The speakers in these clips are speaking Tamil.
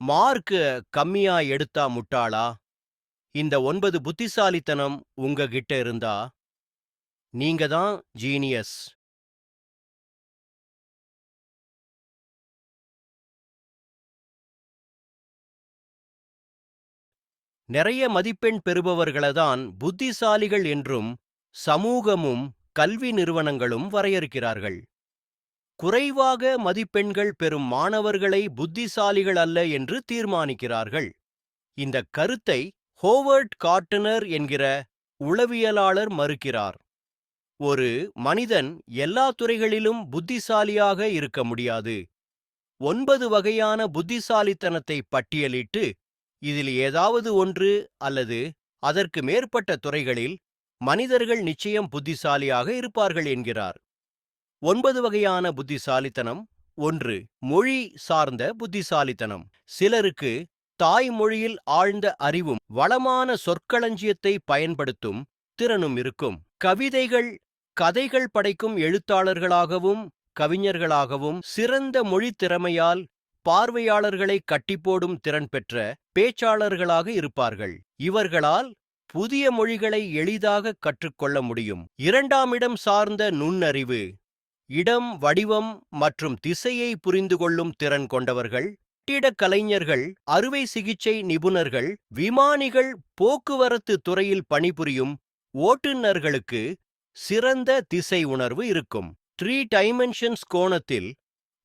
மார்க்கு கம்மியா எடுத்தா முட்டாளா? இந்த ஒன்பது புத்திசாலித்தனம் உங்ககிட்ட இருந்தா? நீங்க தான் ஜீனியஸ் நிறைய மதிப்பெண் பெறுபவர்களை தான் புத்திசாலிகள் என்றும் சமூகமும் கல்வி நிறுவனங்களும் வரையறுக்கிறார்கள். குறைவாக மதிப்பெண்கள் பெறும் மாணவர்களை புத்திசாலிகள் அல்ல என்று தீர்மானிக்கிறார்கள். இந்த கருத்தை ஹோவர்ட் கார்ட்டனர் என்கிற உளவியலாளர் மறுக்கிறார். ஒரு மனிதன் எல்லா துறைகளிலும் புத்திசாலியாக இருக்க முடியாது. ஒன்பது வகையான புத்திசாலித்தனத்தை பட்டியலிட்டு இதில் ஏதாவது ஒன்று அல்லது அதற்கு மேற்பட்ட துறைகளில் மனிதர்கள் நிச்சயம் புத்திசாலியாக இருப்பார்கள் என்கிறார். ஒன்பது வகையான புத்திசாலித்தனம். ஒன்று மொழி சார்ந்த புத்திசாலித்தனம். சிலருக்கு தாய்மொழியில் ஆழ்ந்த அறிவும் வளமான சொற்களஞ்சியத்தை பயன்படுத்தும் திறனும் இருக்கும். கவிதைகள் கதைகள் படைக்கும் எழுத்தாளர்களாகவும் கவிஞர்களாகவும் சிறந்த மொழி திறமையால் பார்வையாளர்களை கட்டிப்போடும் திறன் பெற்ற பேச்சாளர்களாக இருப்பார்கள். இவர்களால் புதிய மொழிகளை எளிதாக கற்றுக்கொள்ள முடியும். இரண்டாம் இடம் சார்ந்த நுண்ணறிவு இடம் வடிவம் மற்றும் திசையை புரிந்து கொள்ளும் திறன் கொண்டவர்கள் கட்டிடக் கலைஞர்கள் அறுவை சிகிச்சை நிபுணர்கள் விமானிகள் போக்குவரத்து துறையில் பணிபுரியும் ஓட்டுநர்களுக்கு சிறந்த திசை உணர்வு இருக்கும். த்ரீ டைமென்ஷன்ஸ் கோணத்தில்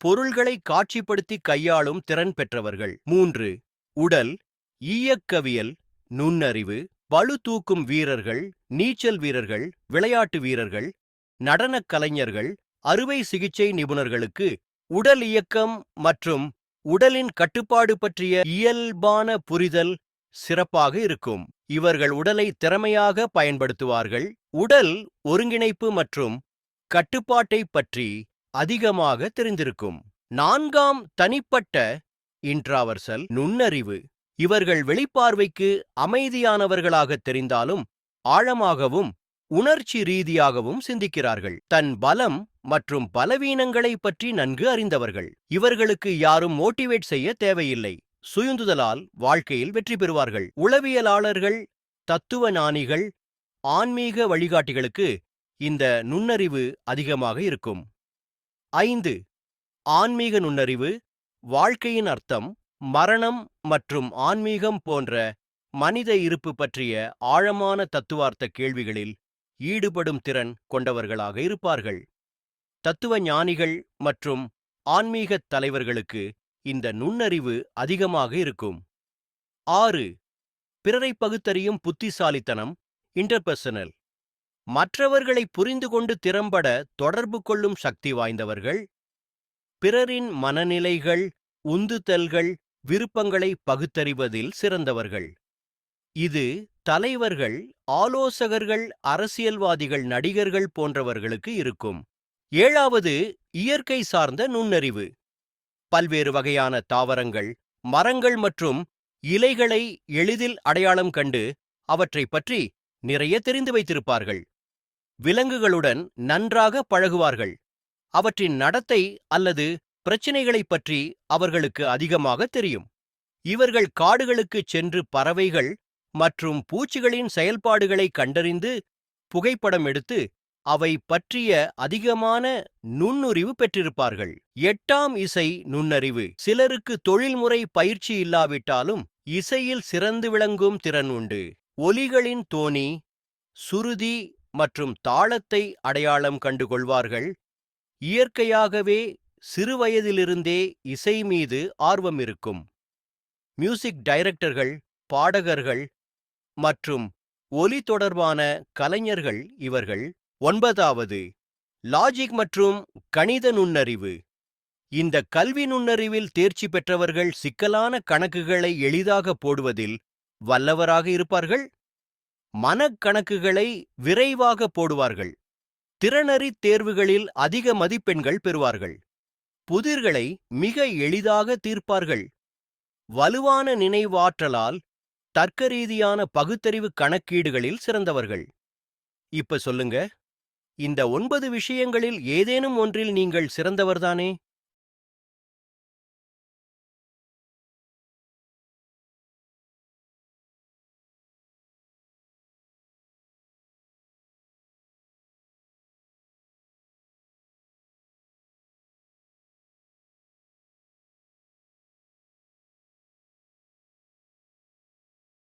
பொருள்களை காட்சிப்படுத்தி கையாளும் திறன் பெற்றவர்கள். மூன்று உடல் ஈயக்கவியல் நுண்ணறிவு பளு தூக்கும் வீரர்கள் நீச்சல் வீரர்கள் விளையாட்டு வீரர்கள் நடனக் கலைஞர்கள் அறுவை சிகிச்சை நிபுணர்களுக்கு உடல் இயக்கம் மற்றும் உடலின் கட்டுப்பாடு பற்றிய இயல்பான புரிதல் சிறப்பாக இருக்கும். இவர்கள் உடலை திறமையாக பயன்படுத்துவார்கள். உடல் ஒருங்கிணைப்பு மற்றும் கட்டுப்பாட்டை பற்றி அதிகமாக தெரிந்திருக்கும். நான்காம் தனிப்பட்ட இன்ட்ராவர்சல் நுண்ணறிவு. இவர்கள் வெளிப்பார்வைக்கு அமைதியானவர்களாக தெரிந்தாலும் ஆழமாகவும் உணர்ச்சி ரீதியாகவும் சிந்திக்கிறார்கள். தன் பலம் மற்றும் பலவீனங்களை பற்றி நன்கு அறிந்தவர்கள். இவர்களுக்கு யாரும் மோட்டிவேட் செய்ய தேவையில்லை. சுயுந்துதலால் வாழ்க்கையில் வெற்றி பெறுவார்கள். உளவியலாளர்கள் தத்துவ ஞானிகள் ஆன்மீக வழிகாட்டிகளுக்கு இந்த நுண்ணறிவு அதிகமாக இருக்கும். ஐந்து ஆன்மீக நுண்ணறிவு வாழ்க்கையின் அர்த்தம் மரணம் மற்றும் ஆன்மீகம் போன்ற மனித இருப்பு பற்றிய ஆழமான தத்துவார்த்த கேள்விகளில் ஈடுபடும் திறன் கொண்டவர்களாக இருப்பார்கள். தத்துவ ஞானிகள் மற்றும் ஆன்மீகத் தலைவர்களுக்கு இந்த நுண்ணறிவு அதிகமாக இருக்கும். ஆறு பிறரை பகுத்தறியும் புத்திசாலித்தனம் இன்டர்பர்சனல் மற்றவர்களை புரிந்து கொண்டு திறம்பட தொடர்பு கொள்ளும் சக்தி வாய்ந்தவர்கள். பிறரின் மனநிலைகள் உந்துதல்கள் விருப்பங்களை பகுத்தறிவதில் சிறந்தவர்கள். இது தலைவர்கள் ஆலோசகர்கள் அரசியல்வாதிகள் நடிகர்கள் போன்றவர்களுக்கு இருக்கும். ஏழாவது இயற்கை சார்ந்த நுண்ணறிவு. பல்வேறு வகையான தாவரங்கள் மரங்கள் மற்றும் இலைகளை எளிதில் அடையாளம் கண்டு அவற்றை பற்றி நிறைய தெரிந்து வைத்திருப்பார்கள். விலங்குகளுடன் நன்றாக பழகுவார்கள். அவற்றின் நடத்தை அல்லது பிரச்சினைகளைப் பற்றி அவர்களுக்கு அதிகமாக தெரியும். இவர்கள் காடுகளுக்குச் சென்று பறவைகள் மற்றும் பூச்சிகளின் செயல்பாடுகளை கண்டறிந்து புகைப்படம் எடுத்து அவை பற்றிய அதிகமான நுண்ணுறிவு பெற்றிருப்பார்கள். எட்டாம் இசை நுண்ணறிவு. சிலருக்கு தொழில்முறை பயிற்சி இல்லாவிட்டாலும் இசையில் சிறந்து விளங்கும் திறன் உண்டு. ஒலிகளின் தோனி சுருதி மற்றும் தாளத்தை அடையாளம் கண்டுகொள்வார்கள். இயற்கையாகவே சிறுவயதிலிருந்தே இசை மீது ஆர்வம் இருக்கும். மியூசிக் டைரக்டர்கள் பாடகர்கள் மற்றும் ஒலி தொடர்பான கலைஞர்கள் இவர்கள் ஒன்பதாவது லாஜிக் மற்றும் கணித நுண்ணறிவு. இந்த கல்வி நுண்ணறிவில் தேர்ச்சி பெற்றவர்கள் சிக்கலான கணக்குகளை எளிதாக போடுவதில் வல்லவராக இருப்பார்கள். மனக்கணக்குகளை விரைவாக போடுவார்கள். திறனறி தேர்வுகளில் அதிக மதிப்பெண்கள் பெறுவார்கள். புதிர்களை மிக எளிதாக தீர்ப்பார்கள். வலுவான நினைவாற்றலால் தர்க்கரீதியான பகுத்தறிவு கணக்கீடுகளில் சிறந்தவர்கள். இப்ப சொல்லுங்க. இந்த ஒன்பது விஷயங்களில் ஏதேனும் ஒன்றில் நீங்கள் சிறந்தவர்தானே?